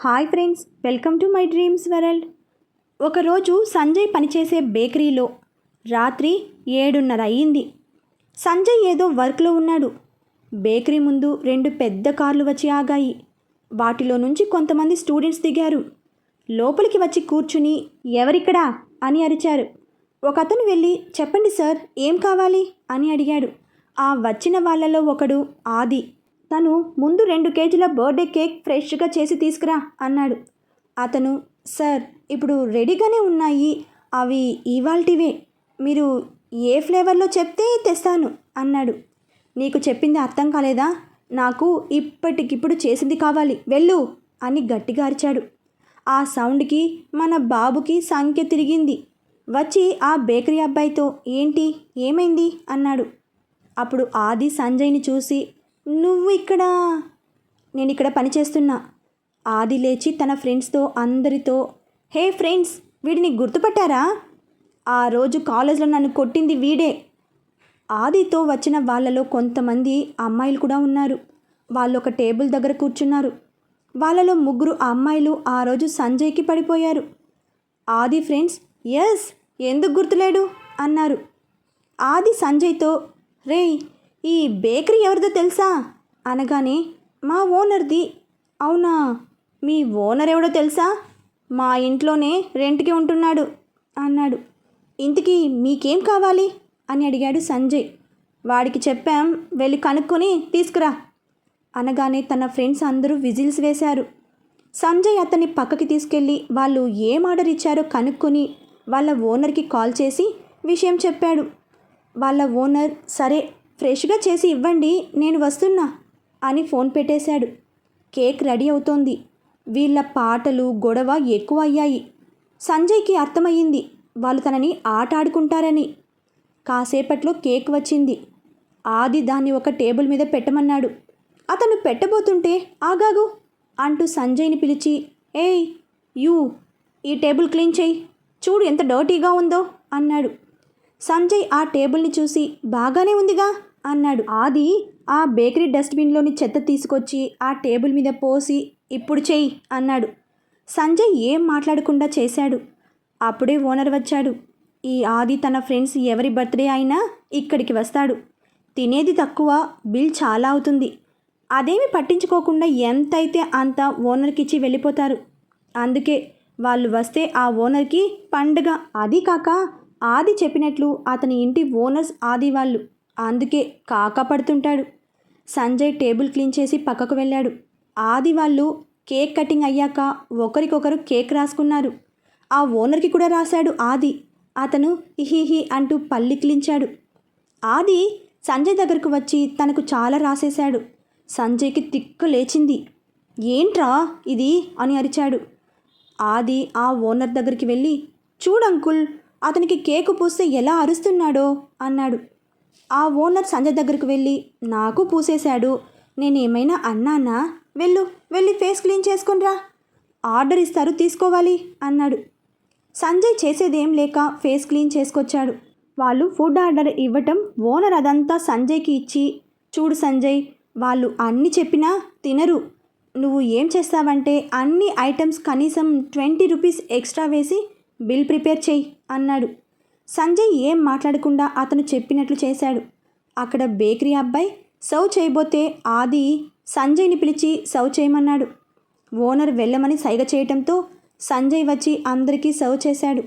Hi friends welcome to my dreams world. ఒకరోజు సంజయ్ పనిచేసే బేకరీలో రాత్రి ఏడున్నర అయ్యింది. సంజయ్ ఏదో వర్క్లో ఉన్నాడు. బేకరీ ముందు రెండు పెద్ద కార్లు వచ్చి ఆగాయి. వాటిలో నుంచి కొంతమంది స్టూడెంట్స్ దిగారు. లోపలికి వచ్చి కూర్చుని ఎవరిక్కడా? అని అరిచారు. ఒకతను వెళ్ళి చెప్పండి సార్ ఏం కావాలి? అని అడిగాడు. ఆ వచ్చిన వాళ్ళలో ఒకడు ఆది. తను ముందు రెండు కేజీల బర్త్డే కేక్ ఫ్రెష్గా చేసి తీసుకురా అన్నాడు. అతను సార్ ఇప్పుడు రెడీగానే ఉన్నాయి. అవి ఇవాల్టివే. మీరు ఏ ఫ్లేవర్లో చెప్తే తెస్తాను అన్నాడు. నీకు చెప్పింది అర్థం కాలేదా? నాకు ఇప్పటికిప్పుడు చేసింది కావాలి. వెళ్ళు అని గట్టిగా అరిచాడు. ఆ సౌండ్కి మన బాబుకి సంఖ్య తిరిగింది. వచ్చి ఆ బేకరీ అబ్బాయితో ఏంటి? ఏమైంది? అన్నాడు. అప్పుడు ఆది సంజయ్ని చూసి నువ్వు ఇక్కడ. నేను ఇక్కడ పనిచేస్తున్నా ఆది లేచి తన ఫ్రెండ్స్తో అందరితో హే ఫ్రెండ్స్ వీడిని గుర్తుపట్టారా? ఆ రోజు కాలేజ్లో నన్ను కొట్టింది వీడే. ఆదితో వచ్చిన వాళ్ళలో కొంతమంది అమ్మాయిలు కూడా ఉన్నారు. వాళ్ళు ఒక టేబుల్ దగ్గర కూర్చున్నారు. వాళ్ళలో ముగ్గురు అమ్మాయిలు ఆ రోజు సంజయ్కి పడిపోయారు. ఆది ఫ్రెండ్స్ ఎస్ ఎందుకు గుర్తులేడు? అన్నారు. ఆది సంజయ్తో రేయ్ ఈ బేకరీ ఎవరిదో తెలుసా? అనగానే మా ఓనర్ది. అవునా? మీ ఓనర్ ఎవడో తెలుసా? మా ఇంట్లోనే రెంట్కి ఉంటున్నాడు అన్నాడు. ఇంతకీ మీకేం కావాలి? అని అడిగాడు సంజయ్. వాడికి చెప్పాం వెళ్ళి కనుక్కొని తీసుకురా అనగానే తన ఫ్రెండ్స్ అందరూ విజిల్స్ వేశారు. సంజయ్ అతన్ని పక్కకి తీసుకెళ్ళి వాళ్ళు ఏం ఆర్డర్ ఇచ్చారో కనుక్కొని వాళ్ళ ఓనర్కి కాల్ చేసి విషయం చెప్పాడు. వాళ్ళ ఓనర్ సరే ఫ్రెష్గా చేసి ఇవ్వండి నేను వస్తున్నా అని ఫోన్ పెట్టేశాడు. కేక్ రెడీ అవుతోంది. వీళ్ళ పాటలు గొడవ ఎక్కువ అయ్యాయి. సంజయ్కి అర్థమయ్యింది వాళ్ళు తనని ఆట ఆడుకుంటారని. కాసేపట్లో కేక్ వచ్చింది. ఆది దాన్ని ఒక టేబుల్ మీద పెట్టమన్నాడు. అతను పెట్టబోతుంటే ఆగాగు అంటూ సంజయ్ని పిలిచి ఏయ్ యూ ఈ టేబుల్ క్లీన్ చేయి. చూడు ఎంత డర్టీగా ఉందో అన్నాడు. సంజయ్ ఆ టేబుల్ని చూసి బాగానే ఉందిగా అన్నాడు. ఆది ఆ బేకరీ డస్ట్బిన్లోని చెత్త తీసుకొచ్చి ఆ టేబుల్ మీద పోసి ఇప్పుడు చెయ్యి అన్నాడు. సంజయ్ ఏం మాట్లాడకుండా చేశాడు. అప్పుడే ఓనర్ వచ్చాడు. ఈ ఆది తన ఫ్రెండ్స్ ఎవరి బర్త్డే అయినా ఇక్కడికి వస్తాడు. తినేది తక్కువ బిల్ చాలా అవుతుంది. అదేమి పట్టించుకోకుండా ఎంతైతే అంత ఓనర్కి ఇచ్చి వెళ్ళిపోతారు. అందుకే వాళ్ళు వస్తే ఆ ఓనర్కి పండగ. అది కాక ఆది చెప్పినట్లు అతని ఇంటి ఓనర్స్ ఆది వాళ్ళు అందుకే కాకా పడుతుంటాడు. సంజయ్ టేబుల్ క్లీన్ చేసి పక్కకు వెళ్ళాడు. ఆది వాళ్ళు కేక్ కటింగ్ అయ్యాక ఒకరికొకరు కేక్ రాసుకున్నారు. ఆ ఓనర్కి కూడా రాశాడు ఆది. అతను హిహి అంటూ పల్లి క్లించాడు. ఆది సంజయ్ దగ్గరకు వచ్చి తనకు చాలా రాసేశాడు. సంజయ్కి తిక్కు లేచింది. ఏంట్రా ఇది? అని అరిచాడు. ఆది ఆ ఓనర్ దగ్గరికి వెళ్ళి చూడు అంకుల్ అతనికి కేకు పూస్తే ఎలా అరుస్తున్నాడో? అన్నాడు. ఆ ఓనర్ సంజయ్ దగ్గరకు వెళ్ళి నాకు పూసేశాడు. నేనేమైనా అన్నానా? వెళ్ళు వెళ్ళి ఫేస్ క్లీన్ చేసుకునిరా ఆర్డర్ ఇస్తారు తీసుకోవాలి అన్నాడు. సంజయ్ చేసేదేం లేక ఫేస్ క్లీన్ చేసుకొచ్చాడు. వాళ్ళు ఫుడ్ ఆర్డర్ ఇవ్వటం ఓనర్ అదంతా సంజయ్కి ఇచ్చి చూడు సంజయ్ వాళ్ళు అన్ని చెప్పినా తినరు. నువ్వు ఏం చేస్తావంటే అన్ని ఐటమ్స్ కనీసం ట్వంటీ రూపీస్ ఎక్స్ట్రా వేసి బిల్ ప్రిపేర్ చేయి అన్నాడు. సంజయ్ ఏం మాట్లాడకుండా అతను చెప్పినట్లు చేశాడు. అక్కడ బేకరీ అబ్బాయి సర్వ్ చేయబోతే ఆది సంజయ్ని పిలిచి సర్వ్ చేయమన్నాడు. ఓనర్ వెళ్ళమని సైగ చేయటంతో సంజయ్ వచ్చి అందరికీ సర్వ్ చేశాడు.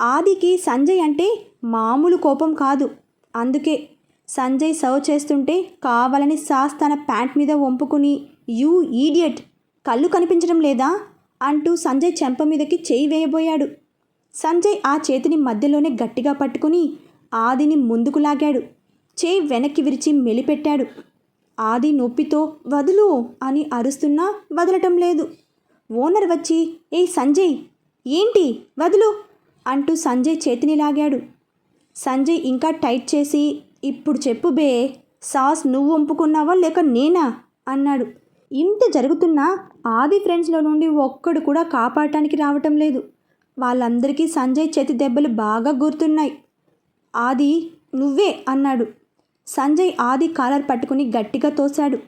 ఆదికి సంజయ్ అంటే మామూలు కోపం కాదు. అందుకే సంజయ్ సర్వ్ చేస్తుంటే కావాలని సాస్ తన ప్యాంట్ మీద వంపుకుని యూ ఈడియట్ కళ్ళు కనిపించడం లేదా అంటూ సంజయ్ చెంప మీదకి చేయి వేయబోయాడు. సంజయ్ ఆ చేతిని మధ్యలోనే గట్టిగా పట్టుకుని ఆదిని ముందుకు లాగాడు. చేయి వెనక్కి విరిచి మెలిపెట్టాడు. ఆది నొప్పితో వదులు అని అరుస్తున్నా వదలటం లేదు. ఓనర్ వచ్చి ఏ సంజయ్ ఏంటి? వదులు అంటూ సంజయ్ చేతిని లాగాడు. సంజయ్ ఇంకా టైట్ చేసి ఇప్పుడు చెప్పు బే సాస్ నువ్వు వంపుకున్నావా లేక నేనా? అన్నాడు. ఇంత జరుగుతున్నా ఆది ఫ్రెండ్స్లో నుండి ఒక్కడు కూడా కాపాడటానికి రావటం లేదు. వాళ్ళందరికీ సంజయ్ చేతి దెబ్బలు బాగా గుర్తున్నాయి. ఆది నువ్వే అన్నాడు. సంజయ్ ఆది కాలర్ పట్టుకుని గట్టిగా తోశాడు.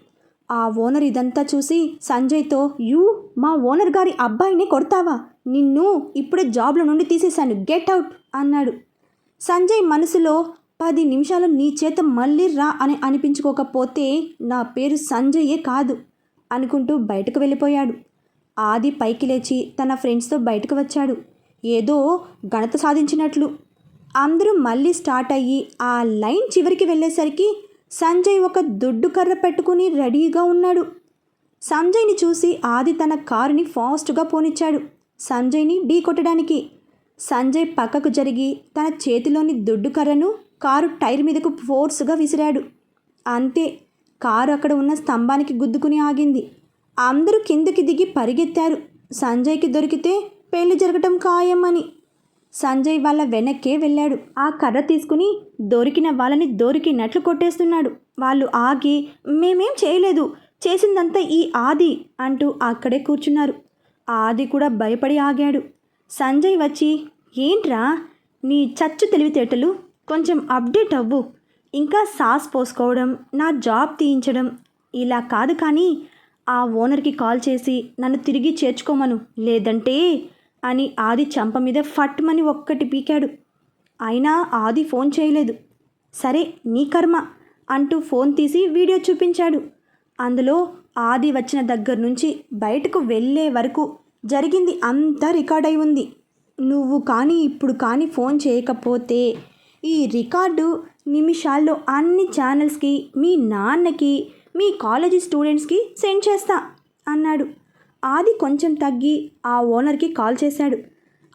ఆ ఓనర్ ఇదంతా చూసి సంజయ్తో యూ మా ఓనర్ గారి అబ్బాయిని కొడతావా? నిన్ను ఇప్పుడే జాబ్లో నుండి తీసేశాను. గెట్ అవుట్ అన్నాడు. సంజయ్ మనసులో పది నిమిషాలు నీ చేత మళ్ళీ రా అని అనిపించుకోకపోతే నా పేరు సంజయ్యే కాదు అనుకుంటూ బయటకు వెళ్ళిపోయాడు. ఆది పైకి లేచి తన ఫ్రెండ్స్తో బయటకు వచ్చాడు. ఏదో ఘనత సాధించినట్లు. అందరూ మళ్ళీ స్టార్ట్ అయ్యి ఆ లైన్ చివరికి వెళ్ళేసరికి సంజయ్ ఒక దుడ్డు కర్ర పెట్టుకుని రెడీగా ఉన్నాడు. సంజయ్ని చూసి ఆది తన కారుని ఫాస్ట్గా పోనిచ్చాడు. సంజయ్ని ఢీ కొట్టడానికి. సంజయ్ పక్కకు జరిగి తన చేతిలోని దుడ్డు కర్రను కారు టైర్ మీదకు ఫోర్స్గా విసిరాడు. అంతే కారు అక్కడ ఉన్న స్తంభానికి గుద్దుకుని ఆగింది. అందరూ కిందకి దిగి పరిగెత్తారు. సంజయ్కి దొరికితే పెళ్ళి జరగటం ఖాయమని. సంజయ్ వాళ్ళ వెనక్కే వెళ్ళాడు. ఆ కర్ర తీసుకుని దొరికిన వాళ్ళని దొరికినట్లు కొట్టేస్తున్నాడు. వాళ్ళు ఆగి మేమేం చేయలేదు. చేసిందంతా ఈ ఆది అంటూ అక్కడే కూర్చున్నారు. ఆది కూడా భయపడి ఆగాడు. సంజయ్ వచ్చి ఏంట్రా? నీ చచ్చు తెలివితేటలు కొంచెం అప్డేట్ అవ్వు. ఇంకా సాస్ పోసుకోవడం నా జాబ్ తీయించడం ఇలా కాదు కానీ ఆ ఓనర్కి కాల్ చేసి నన్ను తిరిగి చేర్చుకోమను. లేదంటే అని ఆది చంప మీద ఫట్మని ఒక్కటి పీకాడు. అయినా ఆది ఫోన్ చేయలేదు. సరే నీ కర్మ అంటూ ఫోన్ తీసి వీడియో చూపించాడు. అందులో ఆది వచ్చిన దగ్గర నుంచి బయటకు వెళ్ళే వరకు జరిగింది అంతా రికార్డ్ అయి ఉంది. నువ్వు కానీ ఇప్పుడు కానీ ఫోన్ చేయకపోతే ఈ రికార్డు నిమిషాల్లో అన్ని ఛానల్స్కి మీ నాన్నకి మీ కాలేజీ స్టూడెంట్స్కి సెండ్ చేస్తా అన్నాడు. ఆది కొంచెం తగ్గి ఆ ఓనర్కి కాల్ చేశాడు.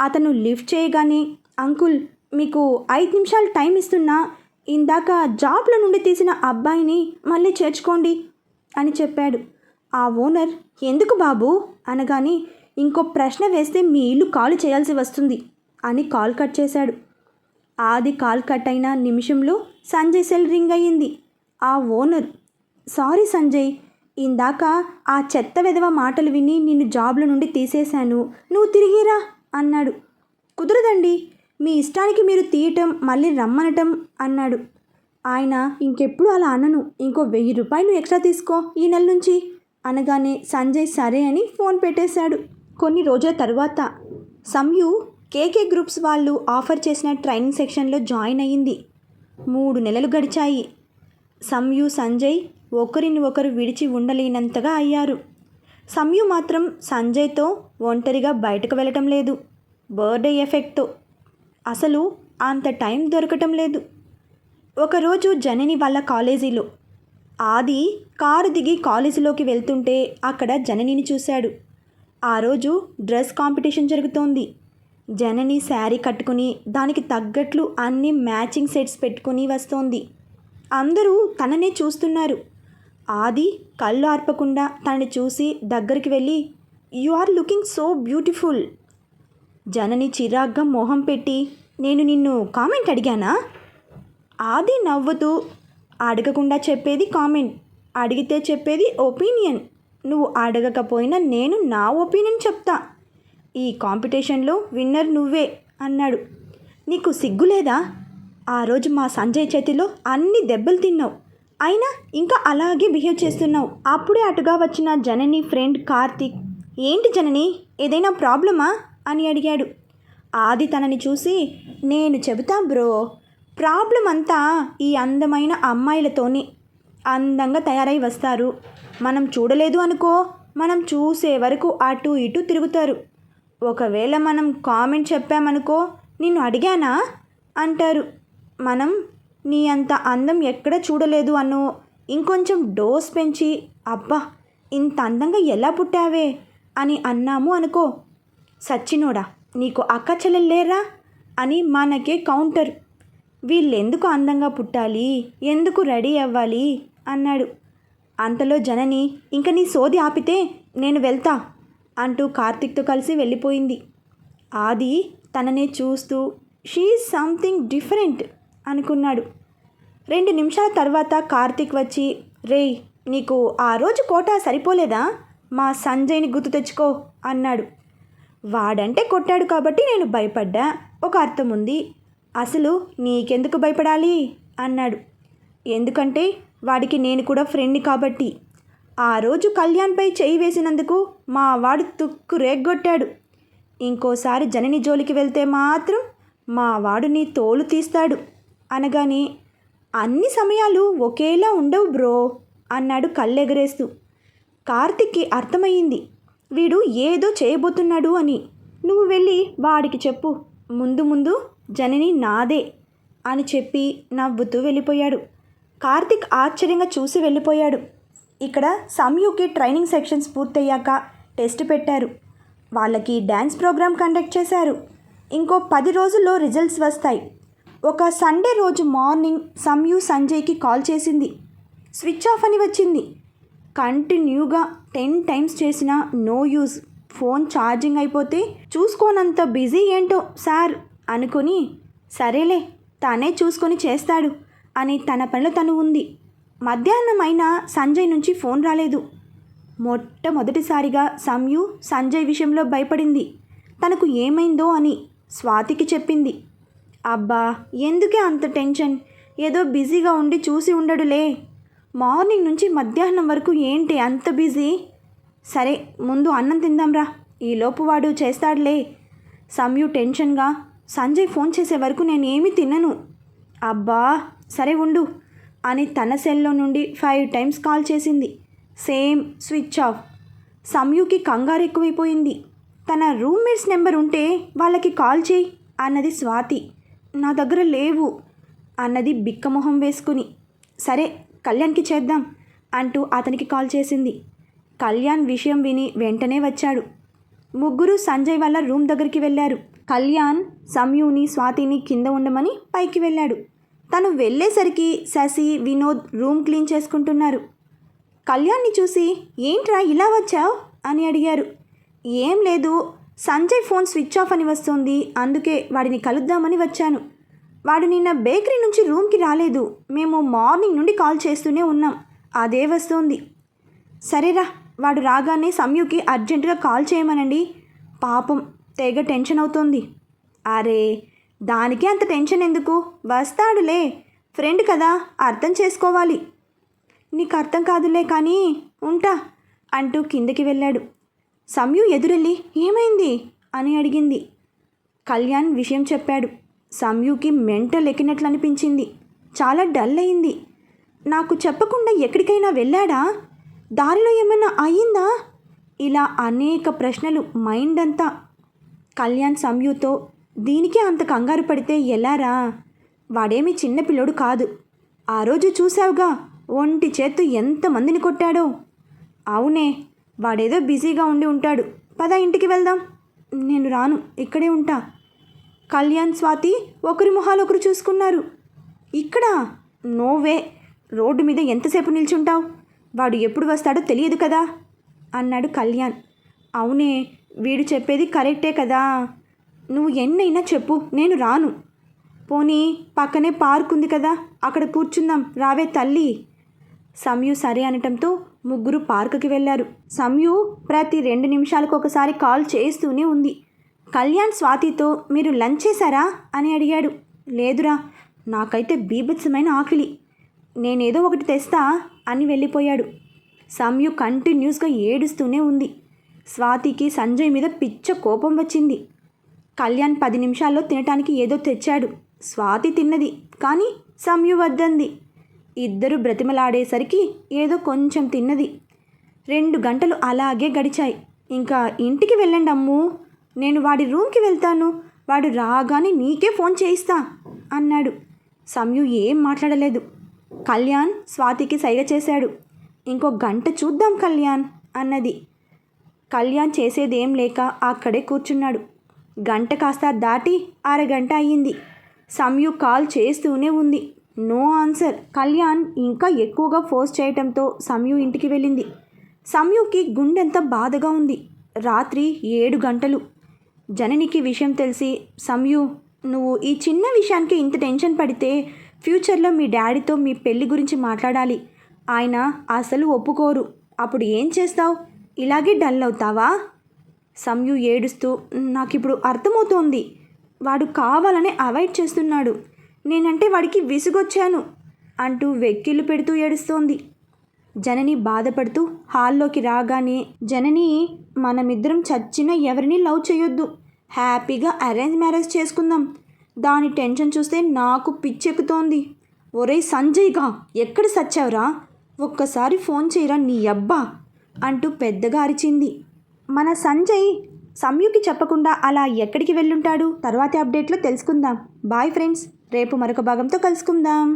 అతను లిఫ్ట్ చేయగానే అంకుల్ మీకు ఐదు నిమిషాలు టైం ఇస్తున్నా. ఇందాక జాబ్లో నుండి తీసిన అబ్బాయిని మళ్ళీ చేర్చుకోండి అని చెప్పాడు. ఆ ఓనర్ ఎందుకు బాబు? అనగానే ఇంకో ప్రశ్న వేస్తే మీ ఇల్లు కాల్ చేయాల్సి వస్తుంది అని కాల్ కట్ చేశాడు. ఆది కాల్ కట్ అయిన నిమిషంలో సంజయ్ సెల్ రింగ్ అయ్యింది. ఆ ఓనర్ సారీ సంజయ్ ఇందాక ఆ చెత్త వెధవ మాటలు విని నిన్ను జాబ్లో నుండి తీసేశాను. నువ్వు తిరిగిరా అన్నాడు. కుదరదండి. మీ ఇష్టానికి మీరు తీయటం మళ్ళీ రమ్మనటం అన్నాడు. ఆయన ఇంకెప్పుడు అలా అనను. ఇంకో వెయ్యి రూపాయలు ఎక్స్ట్రా తీసుకో ఈ నెల నుంచి అనగానే సంజయ్ సరే అని ఫోన్ పెట్టేశాడు. కొన్ని రోజుల తర్వాత సంయు కేకే గ్రూప్స్ వాళ్ళు ఆఫర్ చేసిన ట్రైనింగ్ సెక్షన్లో జాయిన్ అయ్యింది. మూడు నెలలు గడిచాయి. సంయు సంజయ్ ఒకరిని ఒకరు విడిచి ఉండలేనంతగా అయ్యారు. సమ్యు మాత్రం సంజయ్తో ఒంటరిగా బయటకు వెళ్ళటం లేదు. బర్త్డే ఎఫెక్ట్తో. అసలు అంత టైం దొరకటం లేదు. ఒకరోజు జనని వాళ్ళ కాలేజీలో. ఆది కారు దిగి కాలేజీలోకి వెళ్తుంటే అక్కడ జననిని చూశాడు. ఆ రోజు డ్రెస్ కాంపిటీషన్ జరుగుతోంది. జనని శారీ కట్టుకుని దానికి తగ్గట్లు అన్ని మ్యాచింగ్ సెట్స్ పెట్టుకుని వస్తోంది. అందరూ తననే చూస్తున్నారు. ఆది కళ్ళు ఆర్పకుండా తనని చూసి దగ్గరికి వెళ్ళి you are looking so beautiful. Janani చిరాగ్గా మొహం పెట్టి నేను నిన్ను కామెంట్ అడిగానా? ఆది నవ్వుతూ అడగకుండా చెప్పేది కామెంట్ అడిగితే చెప్పేది ఒపీనియన్. నువ్వు అడగకపోయినా నేను నా ఒపీనియన్ చెప్తా. ఈ కాంపిటీషన్లో విన్నర్ నువ్వే అన్నాడు. నీకు సిగ్గులేదా? ఆ రోజు మా సంజయ్ చేతిలో అన్ని దెబ్బలు తిన్నావు. అయినా ఇంకా అలాగే బిహేవ్ చేస్తున్నావు. అప్పుడే అటుగా వచ్చిన జనని ఫ్రెండ్ కార్తీక్ ఏంటి జనని ఏదైనా ప్రాబ్లమా? అని అడిగాడు. ఆది తనని చూసి నేను చెబుతా బ్రో ప్రాబ్లం అంతా ఈ అందమైన అమ్మాయిలతోనే అందంగా తయారై వస్తారు. మనం చూడలేదు అనుకో మనం చూసే వరకు అటు ఇటు తిరుగుతారు. ఒకవేళ మనం కామెంట్ చెప్పామనుకో నిన్ను అడిగానా? అంటారు. మనం నీ అంత అందం ఎక్కడ చూడలేదు అను ఇంకొంచెం డోస్ పెంచి అబ్బా ఇంత అందంగా ఎలా పుట్టావే? అని అన్నాము అనుకో. సచ్చినోడా నీకు అక్క చెల్లెల్లేరా అని మనకే కౌంటర్. వీళ్ళెందుకు అందంగా పుట్టాలి? ఎందుకు రెడీ అవ్వాలి? అన్నాడు. అంతలో జనని ఇంక నీ సోది ఆపితే నేను వెళ్తా అంటూ కార్తిక్తో కలిసి వెళ్ళిపోయింది. ఆది తననే చూస్తూ షీ సంథింగ్ డిఫరెంట్ అనుకున్నాడు. రెండు నిమిషాల తర్వాత కార్తీక్ వచ్చి రేయ్ నీకు ఆ రోజు కోట సరిపోలేదా? మా సంజయ్ని గుర్తు తెచ్చుకో అన్నాడు. వాడంటే కొట్టాడు కాబట్టి నేను భయపడ్డా. ఒక అర్థం ఉంది. అసలు నీకెందుకు భయపడాలి? అన్నాడు. ఎందుకంటే వాడికి నేను కూడా ఫ్రెండ్ని కాబట్టి. ఆ రోజు కళ్యాణ్పై చేయి వేసినందుకు మా వాడు తుక్కు రేగ్గొట్టాడు. ఇంకోసారి జనని జోలికి వెళ్తే మాత్రం మా వాడు నీ తోలు తీస్తాడు. అనగానే అన్ని సమయాలు ఒకేలా ఉండవు బ్రో అన్నాడు కళ్ళెగరేస్తూ. కార్తిక్కి అర్థమయ్యింది వీడు ఏదో చేయబోతున్నాడు అని. నువ్వు వెళ్ళి వాడికి చెప్పు. ముందు ముందు జనని నాదే అని చెప్పి నవ్వుతూ వెళ్ళిపోయాడు. కార్తిక్ ఆశ్చర్యంగా చూసి వెళ్ళిపోయాడు. ఇక్కడ సంయుకి ట్రైనింగ్ సెక్షన్స్ పూర్తయ్యాక టెస్ట్ పెట్టారు. వాళ్ళకి డ్యాన్స్ ప్రోగ్రాం కండక్ట్ చేశారు. ఇంకో పది రోజుల్లో రిజల్ట్స్ వస్తాయి. ఒక సండే రోజు మార్నింగ్ సంయు సంజయ్కి కాల్ చేసింది. స్విచ్ ఆఫ్ అని వచ్చింది. కంటిన్యూగా టెన్ టైమ్స్ చేసిన నో యూజ్. ఫోన్ ఛార్జింగ్ అయిపోతే చూసుకోనంత బిజీ ఏంటో సార్ అనుకుని సరేలే తనే చూసుకొని చేస్తాడు అని తన పనిలో తను ఉంది. మధ్యాహ్నం అయినా సంజయ్ నుంచి ఫోన్ రాలేదు. మొట్టమొదటిసారిగా సంయు సంజయ్ విషయంలో భయపడింది. తనకు ఏమైందో అని స్వాతికి చెప్పింది. అబ్బా ఎందుకే అంత టెన్షన్? ఏదో బిజీగా ఉండి చూసి ఉండడులే. మార్నింగ్ నుంచి మధ్యాహ్నం వరకు ఏంటి అంత బిజీ? సరే ముందు అన్నం తిందాంరా. ఈలోపు వాడు చేస్తాడులే. సంయు టెన్షన్గా సంజయ్ ఫోన్ చేసే వరకు నేను ఏమీ తినను. అబ్బా సరే ఉండు అని తన సెల్లో నుండి ఫైవ్ టైమ్స్ కాల్ చేసింది. Same switch off. సంయుకి కంగారు ఎక్కువైపోయింది. తన రూమ్మేట్స్ నెంబర్ ఉంటే వాళ్ళకి కాల్ చేయి అన్నది స్వాతి. నా దగ్గర లేవు అన్నది బిక్కమొహం వేసుకుని సరే కళ్యాణ్కి చేద్దాం అంటూ అతనికి కాల్ చేసింది. కళ్యాణ్ విషయం విని వెంటనే వచ్చాడు. ముగ్గురు సంజయ్ వాళ్ళ రూమ్ దగ్గరికి వెళ్ళారు. కళ్యాణ్ సంయుని స్వాతిని కింద ఉండమని పైకి వెళ్ళాడు. తను వెళ్ళేసరికి శశి వినోద్ రూమ్ క్లీన్ చేసుకుంటున్నారు. కళ్యాణ్ని చూసి ఏంట్రా ఇలా వచ్చావు? అని అడిగారు. ఏం లేదు సంజయ్ ఫోన్ స్విచ్ ఆఫ్ అని వస్తుంది. అందుకే వాడిని కలుద్దామని వచ్చాను. వాడు నిన్న బేకరీ నుంచి రూమ్కి రాలేదు. మేము మార్నింగ్ నుండి కాల్ చేస్తూనే ఉన్నాం. అదే వస్తుంది. సరేరా వాడు రాగానే సమ్యుకి అర్జెంటుగా కాల్ చేయమనండి. పాపం తెగ టెన్షన్ అవుతోంది. అరే దానికి అంత టెన్షన్ ఎందుకు? వస్తాడులే. ఫ్రెండ్ కదా అర్థం చేసుకోవాలి. నీకు అర్థం కాదులే కానీ ఉంటా అంటూ కిందకి వెళ్ళాడు. సంయు ఎదురెళ్ళి ఏమైంది? అని అడిగింది. కళ్యాణ్ విషయం చెప్పాడు. సంయుకి మెంటల్ ఎక్కినట్లు అనిపించింది చాలా డల్ అయింది. నాకు చెప్పకుండా ఎక్కడికైనా వెళ్ళాడా? దారిలో ఏమైనా అయ్యిందా? ఇలా అనేక ప్రశ్నలు మైండ్ అంతా కళ్యాణ్ సంయుతో దీనికే అంత కంగారు పడితే ఎలారా వాడేమి చిన్నపిల్లోడు కాదు. ఆ రోజు చూసావుగా ఒంటి చేత్తు ఎంతమందిని కొట్టాడో. అవునే వాడేదో బిజీగా ఉండి ఉంటాడు. పద ఇంటికి వెళ్దాం. నేను రాను. ఇక్కడే ఉంటా. కళ్యాణ్ స్వాతి ఒకరి మొహాలు ఒకరు చూసుకున్నారు. ఇక్కడ? నోవే రోడ్డు మీద ఎంతసేపు నిల్చుంటావు? వాడు ఎప్పుడు వస్తాడో తెలియదు కదా? అన్నాడు కళ్యాణ్. అవునే. వీడు చెప్పేది కరెక్టే కదా? నువ్వు ఎన్నైనా చెప్పు. నేను రాను. పోనీ పక్కనే పార్క్ ఉంది కదా. అక్కడ కూర్చుందాం. రావే తల్లి. సమయం సరే అనటంతో ముగ్గురు పార్కుకి వెళ్ళారు. సంయు ప్రతి రెండు నిమిషాలకు ఒకసారి కాల్ చేస్తూనే ఉంది. కళ్యాణ్ స్వాతితో మీరు లంచ్ చేశారా? అని అడిగాడు. లేదురా నాకైతే బీభత్సమైన ఆకలి. నేనేదో ఒకటి తెస్తా అని వెళ్ళిపోయాడు. సంయు కంటిన్యూస్గా ఏడుస్తూనే ఉంది. స్వాతికి సంజయ్ మీద పిచ్చ కోపం వచ్చింది. కళ్యాణ్ పది నిమిషాల్లో తినటానికి ఏదో తెచ్చాడు. స్వాతి తిన్నది కానీ సంయు వద్దంది. ఇద్దరు బ్రతిమలాడేసరికి ఏదో కొంచెం తిన్నది. రెండు గంటలు అలాగే గడిచాయి. ఇంకా ఇంటికి వెళ్ళండి అమ్ము. నేను వాడి రూమ్కి వెళ్తాను. వాడు రాగానే నీకే ఫోన్ చేయిస్తా అన్నాడు. సంయు ఏం మాట్లాడలేదు. కళ్యాణ్ స్వాతికి సైగ చేశాడు. ఇంకో గంట చూద్దాం కళ్యాణ్ అన్నది. కళ్యాణ్ చేసేదేం లేక అక్కడే కూర్చున్నాడు. గంట కాస్త దాటి అరగంట అయ్యింది. సంయు కాల్ చేస్తూనే ఉంది. No answer. కళ్యాణ్ ఇంకా ఎక్కువగా ఫోర్స్ చేయటంతో సంయు ఇంటికి వెళ్ళింది. సంయుకి గుండెంత బాధగా ఉంది. రాత్రి ఏడు గంటలు. జననికి విషయం తెలిసి సంయు నువ్వు ఈ చిన్న విషయానికి ఇంత టెన్షన్ పడితే ఫ్యూచర్లో మీ డాడీతో మీ పెళ్ళి గురించి మాట్లాడాలి. ఆయన అసలు ఒప్పుకోరు. అప్పుడు ఏం చేస్తావు? ఇలాగే డల్ అవుతావా? సంయు ఏడుస్తూ నాకు ఇప్పుడు అర్థమవుతోంది. వాడు కావాలని అవాయిడ్ చేస్తున్నాడు. నేనంటే వాడికి విసుగొచ్చాను అంటూ వెక్కిళ్ళు పెడుతూ ఏడుస్తోంది. జనని బాధపడుతూ హాల్లోకి రాగానే జనని మనమిద్దరం చచ్చినా ఎవరిని లవ్ చేయొద్దు హ్యాపీగా అరేంజ్ మ్యారేజ్ చేసుకుందాం. దాని టెన్షన్ చూస్తే నాకు పిచ్చెక్కుతోంది. ఒరే సంజయ్గా ఎక్కడ సచ్చావురా? ఒక్కసారి ఫోన్ చేయరా నీ అబ్బా? అంటూ పెద్దగా అరిచింది. మన సంజయ్ సంయుకి చెప్పకుండా అలా ఎక్కడికి వెళ్ళుంటాడు? తర్వాతి అప్డేట్లో తెలుసుకుందాం. Bye friends. రేపు మరొక భాగంతో కలుసుకుందాం.